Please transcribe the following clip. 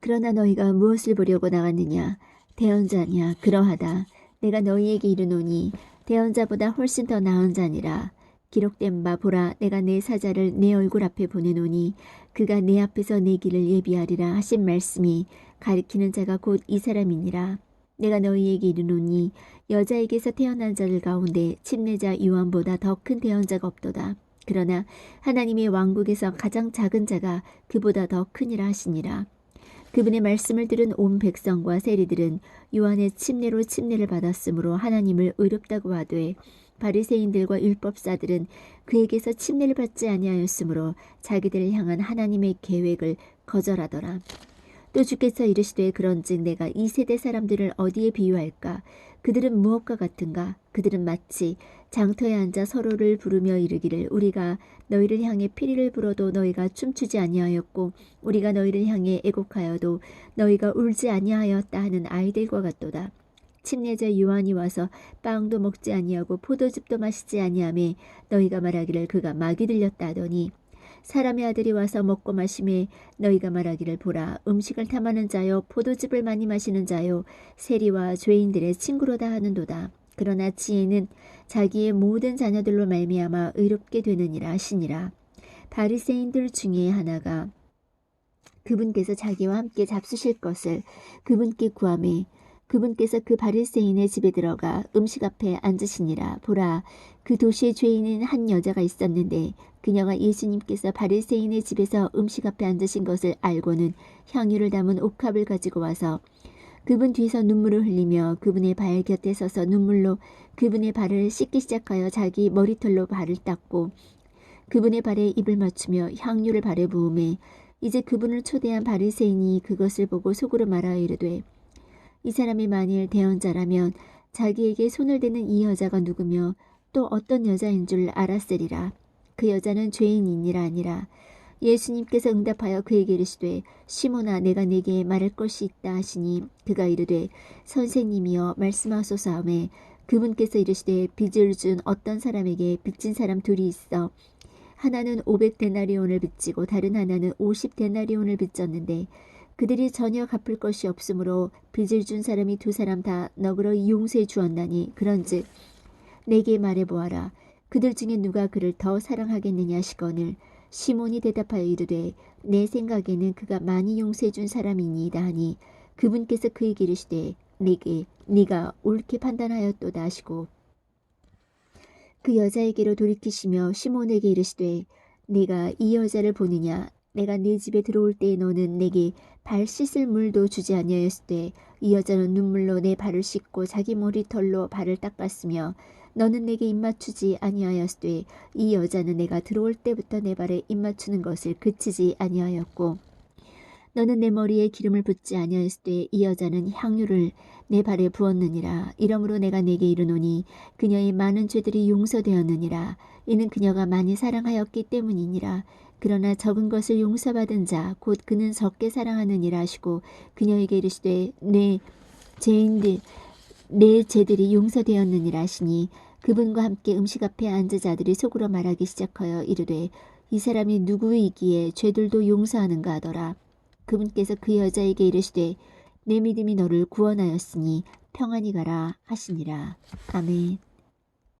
그러나 너희가 무엇을 보려고 나갔느냐? 대언자냐? 그러하다. 내가 너희에게 이르노니 대언자보다 훨씬 더 나은 자니라. 기록된 바 보라 내가 내 사자를 내 얼굴 앞에 보내노니 그가 내 앞에서 내 길을 예비하리라 하신 말씀이 가리키는 자가 곧 이 사람이니라. 내가 너희에게 이르노니 여자에게서 태어난 자들 가운데 침례자 요한보다 더 큰 대언자가 없도다. 그러나 하나님의 왕국에서 가장 작은 자가 그보다 더 크니라 하시니라 그분의 말씀을 들은 온 백성과 세리들은 요한의 침례로 침례를 받았으므로 하나님을 의롭다고 하되 바리새인들과 율법사들은 그에게서 침례를 받지 아니하였으므로 자기들을 향한 하나님의 계획을 거절하더라. 또 주께서 이르시되 그런즉 내가 이 세대 사람들을 어디에 비유할까? 그들은 무엇과 같은가? 그들은 마치 장터에 앉아 서로를 부르며 이르기를 우리가 너희를 향해 피리를 불어도 너희가 춤추지 아니하였고 우리가 너희를 향해 애곡하여도 너희가 울지 아니하였다 하는 아이들과 같도다. 침례자 요한이 와서 빵도 먹지 아니하고 포도즙도 마시지 아니하매 너희가 말하기를 그가 마귀 들렸다 하더니 사람의 아들이 와서 먹고 마심에 너희가 말하기를 보라 음식을 탐하는 자요 포도즙을 많이 마시는 자요 세리와 죄인들의 친구로다 하는도다. 그러나 지혜는 자기의 모든 자녀들로 말미암아 의롭게 되느니라 하시니라. 바리새인들 중에 하나가 그분께서 자기와 함께 잡수실 것을 그분께 구하매 그분께서 그 바리새인의 집에 들어가 음식 앞에 앉으시니라. 보라 그 도시의 죄인인 한 여자가 있었는데 그녀가 예수님께서 바리새인의 집에서 음식 앞에 앉으신 것을 알고는 향유를 담은 옥합을 가지고 와서 그분 뒤에서 눈물을 흘리며 그분의 발 곁에 서서 눈물로 그분의 발을 씻기 시작하여 자기 머리털로 발을 닦고 그분의 발에 입을 맞추며 향유를 발에 부음에 이제 그분을 초대한 바리새인이 그것을 보고 속으로 말하여 이르되 이 사람이 만일 대언자라면 자기에게 손을 대는 이 여자가 누구며 또 어떤 여자인 줄 알았으리라. 그 여자는 죄인이니라 아니라 예수님께서 응답하여 그에게 이르시되 시몬아 내가 네게 말할 것이 있다 하시니 그가 이르되 선생님이여 말씀하소서 하매 그분께서 이르시되 빚을 준 어떤 사람에게 빚진 사람 둘이 있어 하나는 오백 데나리온을 빚지고 다른 하나는 오십 데나리온을 빚졌는데 그들이 전혀 갚을 것이 없으므로 빚을 준 사람이 두 사람 다 너그러 용서해 주었나니 그런즉 내게 말해 보아라. 그들 중에 누가 그를 더 사랑하겠느냐 시거늘 시몬이 대답하여 이르되 내 생각에는 그가 많이 용서해 준 사람이니이다 하니 그분께서 그에게 이르시되 내게 네가 옳게 판단하였도다 하시고 그 여자에게로 돌이키시며 시몬에게 이르시되 네가 이 여자를 보느냐 내가 네 집에 들어올 때에 너는 내게 발 씻을 물도 주지 아니하였을 때이 여자는 눈물로 내 발을 씻고 자기 머리털로 발을 닦았으며 너는 내게 입맞추지 아니하였을 때이 여자는 내가 들어올 때부터 내 발에 입맞추는 것을 그치지 아니하였고 너는 내 머리에 기름을 붓지 아니하였을 때 이 여자는 향유를 내 발에 부었느니라. 이러므로 내가 내게 이르노니 그녀의 많은 죄들이 용서되었느니라. 이는 그녀가 많이 사랑하였기 때문이니라. 그러나 적은 것을 용서받은 자 곧 그는 적게 사랑하느니라 하시고 그녀에게 이르시되 내 죄인들 내 죄들이 용서되었느니라 하시니 그분과 함께 음식 앞에 앉은 자들이 속으로 말하기 시작하여 이르되 이 사람이 누구이기에 죄들도 용서하는가 하더라 그분께서 그 여자에게 이르시되 내 믿음이 너를 구원하였으니 평안히 가라 하시니라. 아멘